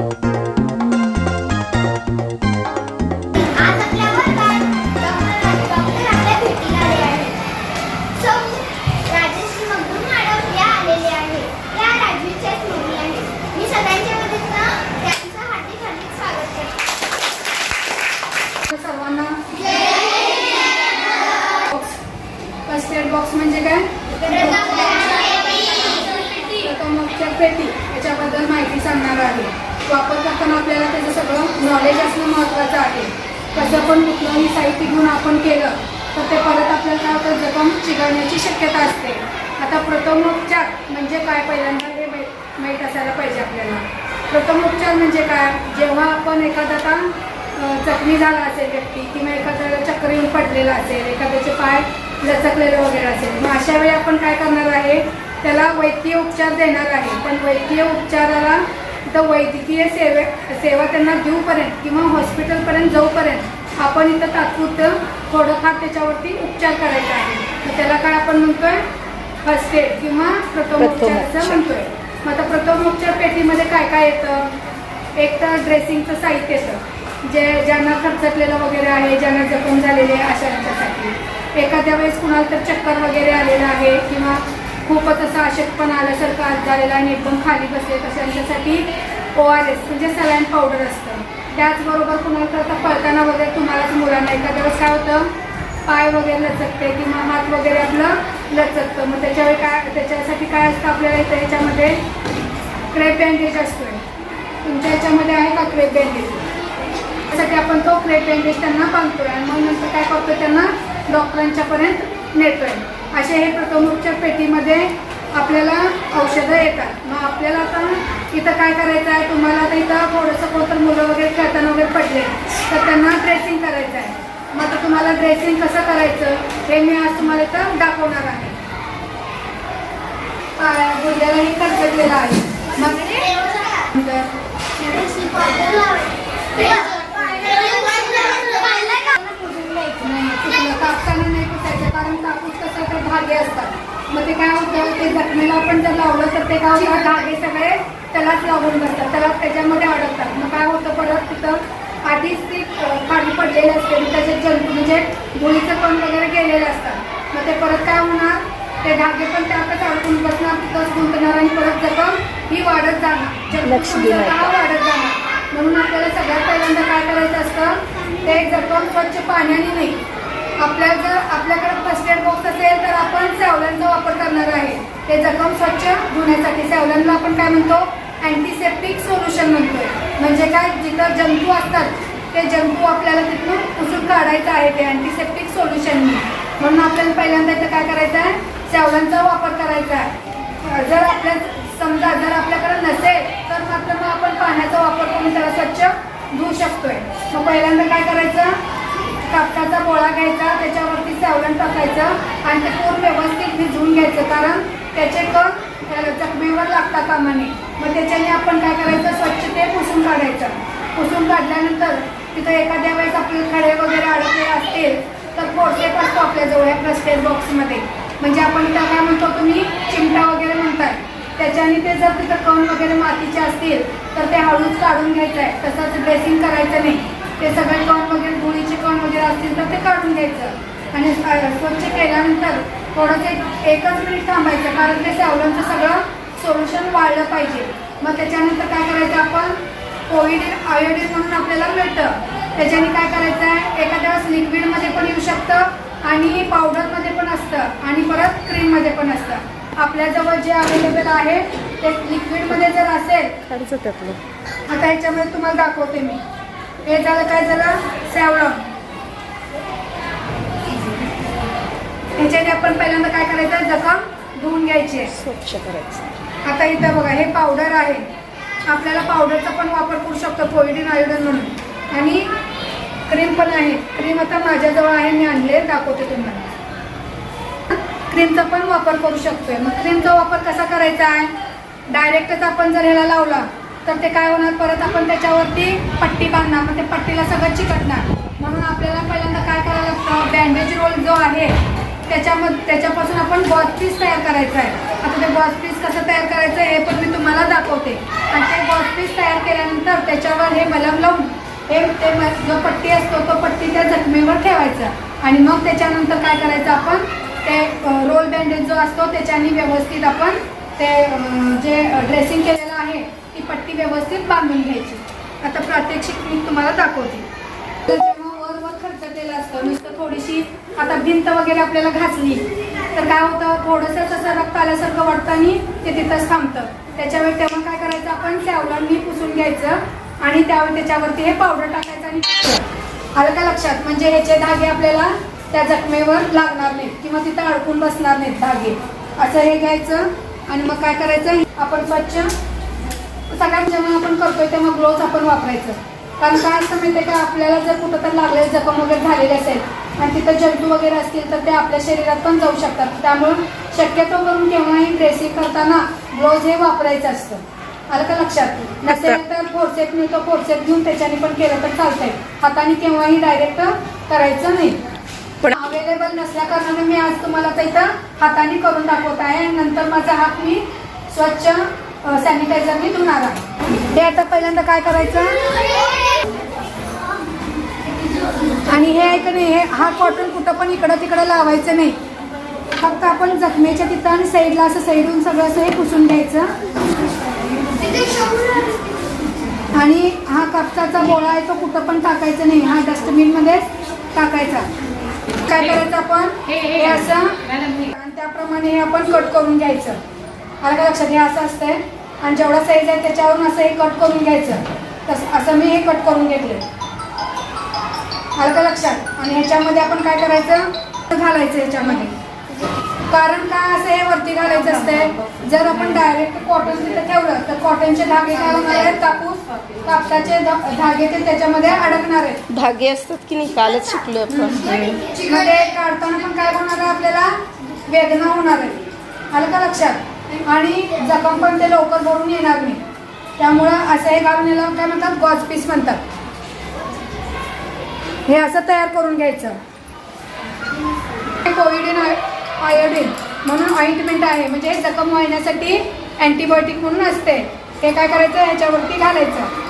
आज पण आपल्याला त्याचं सगळं नॉलेज असणं महत्त्वाचं आहे. कसं पण कुठलंही साहित्य घेऊन आपण केलं तर ते परत आपल्याला काय होतं जखम चिघळण्याची शक्यता असते. आता प्रथमोपचार म्हणजे काय? पहिल्यांदा हे माहीत असायला पाहिजे आपल्याला. प्रथमोपचार म्हणजे काय? जेव्हा आपण एखादा आता जखमी झाला असेल व्यक्ती किंवा एखाद्याला चक्कर येऊन पडलेला असेल एखाद्याचे पाय लचकलेलं वगैरे असेल मग अशा वेळी आपण काय करणार आहे? त्याला वैद्यकीय उपचार देणार आहे. पण वैद्यकीय उपचाराला तर वैद्यकीय सेवे सेवा त्यांना देऊपर्यंत किंवा हॉस्पिटलपर्यंत जाऊपर्यंत आपण इथं तात्पुरतं थोडंफार त्याच्यावरती उपचार करायचा आहे. मग त्याला काय आपण म्हणतोय? फर्स्ट एड किंवा प्रथमोपचार असं म्हणतोय. मग आता प्रथमोपचार पेटीमध्ये काय काय येतं? एक तर ड्रेसिंगचं साहित्य येतं. जे ज्यांना खर्चटलेलं वगैरे आहे ज्यांना जखम झालेली आहे अशा यांच्यासाठी एखाद्या वेळेस कुणाला तर चक्कर वगैरे आलेलं आहे किंवा खूपच असं अशक्तपण आल्यासारखं आज झालेला आणि एकदम खाली बसले तसं यांच्यासाठी ओ आर एस म्हणजे सलाईन पावडर असतं. त्याचबरोबर कुणाला तर आता पळताना वगैरे तुम्हालाच मुलांना एखाद्या वेळेस काय होतं? पाय वगैरे लचकते किंवा हात वगैरे आपलं लचकतं. मग त्याच्यावेळी काय त्याच्यासाठी काय असतं आपल्याला इथं याच्यामध्ये? क्रेप बँडेज असतोय. तुमच्या याच्यामध्ये आहे का क्रेप बँडेज? त्यासाठी आपण तो क्रेप बँडेज त्यांना बांधतोय आणि मग नंतर काय करतो त्यांना डॉक्टरांच्यापर्यंत नेतोय. असे हे प्रथमोपचार पेटीमध्ये आपल्याला औषधं येतात. मग आपल्याला आता इथं काय करायचं आहे? तुम्हाला आता इथं थोडंसं कोणतर मुलं वगैरे खेळताना वगैरे पडले तर त्यांना ड्रेसिंग करायचं आहे. मग आता तुम्हाला ड्रेसिंग कसं करायचं हे मी आज तुम्हाला इथं दाखवणार आहे. पाया गुडघ्यालाही खरचटलेलं आहे. मग नंतर नाही चुकलं कापताना नाही पुसायचं कारण कापूस कसं तर धागे असतात मग ते काय होतं ते जखमेला आपण जर लावलं तर ते काय धागे सगळे. त्यालाच लावून बसतात. त्याला त्याच्यामध्ये अडकतात. मग काय होतं परत तिथं आधीच ती खाली पडलेली असते. मग त्याचे जंतू म्हणजे गोळीचं पण वगैरे गेलेले असतात मग ते परत काय होणार? ते धागे पण त्यातच अडकून बसणार. तिथंच गुंतणार आणि परत जखम ही वाढत जाणार. स्वतः वाढत जाणार. म्हणून आपल्याला सगळ्यात पहिल्यांदा काय करायचं असतं? ते जखम स्वच्छ पाण्याने नाही आपल्या जर आपल्याकडे फर्स्ट एड बॉक्स असेल तर आपण सॅवलनचा वापर करणार आहे. ते जखम स्वच्छ धुण्यासाठी सॅवलनला आपण काय म्हणतो? अँटीसेप्टिक सोल्युशन म्हणतो म्हणजे काय? जिथं जंतू असतात ते जंतू आपल्याला तिथून पुसून काढायचं आहे ते अँटीसेप्टिक सोल्युशननी म्हणून आपल्याला पहिल्यांदा इथं काय करायचं आहे? सॅवलनचा वापर करायचा आहे. जर आपल्या समजा जर आपल्याकडे नसेल तर मात्र मग आपण पाण्याचा वापर करून त्याला स्वच्छ धुवू शकतोय. मग पहिल्यांदा काय करायचं? कापसाचा गोळा घ्यायचा त्याच्यावरती सावरण टाकायचं आणि ते पूर्ण व्यवस्थित भिजवून घ्यायचं. कारण त्याचे कण अ, लागतात लागता मग त्याच्याने आपण काय करायचं? स्वच्छ ते पुसून काढायचं. पुसून काढल्यानंतर तिथं एखाद्या वेळेस आपले खडे वगैरे अडकले असतील तर फोडसेट असतो आपल्याजवळ या प्लस्टेट बॉक्समध्ये. म्हणजे आपण इथं काय म्हणतो तुम्ही? चिमटा वगैरे म्हणताय. त्याच्याने ते जर तिथं कण वगैरे मातीचे असतील तर ते हळूच काढून घ्यायचं आहे तसंच ड्रेसिंग करायचं नाही. ते सगळे कण वगैरे धुळीचे कण वगैरे असतील तर ते काढून घ्यायचं. आणि स्वच्छ केल्यानंतर थोडंसं एक एकच मिनिट थांबायचं कारण ते सावलांचं सगळं सोल्युशन वाढलं पाहिजे. मग त्याच्यानंतर काय करायचं आपण? कोविडिन आयोडिन म्हणून आपल्याला मिळतं. त्याच्याने काय करायचं आहे? एखाद्या वेळेस लिक्विडमध्ये पण येऊ शकतं आणि पावडरमध्ये पण असतं आणि परत क्रीममध्ये पण असतं. आपल्याजवळ जे अवेलेबल आहे ते लिक्विडमध्ये जर असेल आता याच्यामध्ये तुम्हाला दाखवते मी. हे झालं काय झालं? सॅवलॉन आपण पहिल्यांदा काय करायचं? जखम धुवून घ्यायची आहे. स्वच्छ करायचं. आता इथं बघा हे पावडर आहे. आपल्याला पावडरचा पण वापर करू शकतो कोविडिन आयोडन म्हणून. आणि क्रीम पण आहे. क्रीम आता माझ्याजवळ आहे मी आणले दाखवते तुम्हाला. क्रीमचा पण वापर करू शकतोय. मग क्रीमचा वापर कसा करायचा आहे? डायरेक्टच आपण जर ह्याला लावला तर ते काय होणार? परत आपण त्याच्यावरती पट्टी बांधणार. मग ते पट्टीला सगळं चिकटणार. म्हणून आपल्याला पहिल्यांदा काय करायला लागतं? बँडेज रोल जो आहे त्याच्यामध्ये त्याच्यापासून आपण बॉज पीस तयार करायचं आहे. आता ते गॉज पीस कसं तयार करायचं आहे हे पण मी तुम्हाला दाखवते. आणि ते बॉज पीस तयार केल्यानंतर त्याच्यावर हे मलम लावून हे ते म- जो पट्टी असतो तो पट्टी त्या जखमेवर ठेवायचा. आणि मग त्याच्यानंतर काय करायचं आपण ते रोल बँडेज जो असतो त्याच्याने व्यवस्थित आपण ते जे ड्रेसिंग केलेलं आहे ती पट्टी व्यवस्थित बांधून घ्यायची. आता प्रात्यक्षिक मी तुम्हाला दाखवते तर जेव्हा वर वर खरचटलेलं असतं. नुसतं थोडीशी आता भिंत वगैरे आपल्याला घासली तर काय होतं थोडंसं तसं रक्त आल्यासारखं वाटतं आणि ते तिथंच थांबतं. त्याच्यावेळी तेव्हा काय करायचं आपण त्यावलांनी पुसून घ्यायचं आणि त्यावर त्याच्यावरती हे पावडर टाकायचं आणि आलं का लक्षात? म्हणजे ह्याचे धागे आपल्याला त्या जखमेवर लागणार नाहीत किंवा तिथं अडकून बसणार नाहीत धागे. असं हे घ्यायचं आणि मग काय करायचं आपण स्वच्छ सगळ्यात जेव्हा आपण करतोय तेव्हा ग्लोव्ज आपण वापरायचं. कारण काय असतं माहिती आहे का? आपल्याला जर कुठं तर लागले जखम वगैरे झालेली असेल आणि तिथं जंतू वगैरे असतील तर ते आपल्या शरीरात पण जाऊ शकतात. त्यामुळं शक्यतो करून केव्हाही ड्रेसिंग करताना ग्लोव्ज हे वापरायचं असतं. आलं का लक्षात? नसेल तर फोरसेप मिळतो फोरसेप घेऊन त्याच्याने पण केलं तर चालतंय. हाताने केव्हाही डायरेक्ट करायचं नाही. पण अवेलेबल नसल्या कारणाने मी आज तुम्हाला तर इथं हाताने करून दाखवत आहे आणि नंतर माझा हात मी स्वच्छ सॅनिटायझरने धुणार आहे. हे आता पहिल्यांदा काय करायचं? आणि हे आहे का नाही हे हा कॉटन कुठं पण इकडं तिकडं लावायचं नाही. फक्त आपण जखमेच्या तिथं आणि साईडला असं साईडून सगळं असं हे पुसून घ्यायचं. आणि हा कापसाचा गोळा आहे तो कुठं पण टाकायचा नाही हा डस्टबिनमध्येच टाकायचा. काय करायचं आपण? हे असं आणि त्याप्रमाणे हे आपण कट करून घ्यायचं. आलं का लक्षात? हे असं असतंय. आणि जेवढा साईज आहे त्याच्यावरून असं हे कट करून घ्यायचं. तसं असं मी हे कट करून घेतले आलं का लक्षात. आणि ह्याच्यामध्ये आपण काय करायचं? घालायचं ह्याच्यामध्ये. कारण काय असं हे वरती घालायचं असतंय जर आपण डायरेक्ट कॉटन तिथं ठेवलं तर कॉटनचे धागे काय होणार आहेत? कापूस कापसाचे धागे ते त्याच्यामध्ये अडकणार आहेत. धागे असतात की नाही? कालच शिकलो आपण. मध्ये काढताना पण काय होणार आहे आपल्याला? वेदना होणार आहे आलं का लक्षात. आणि जखम पण ते लवकर भरून येणार नाही. त्यामुळं असं हे घालून याला काय म्हणतात? गॉज पीस म्हणतात. हे असं तयार करून घ्यायचं. कोविडिन आयोडीन म्हणून ऑइंटमेंट आहे. म्हणजे जखम व्हायण्यासाठी अँटीबायोटिक म्हणून असते. हे काय करायचं? ह्याच्यावरती घालायचं.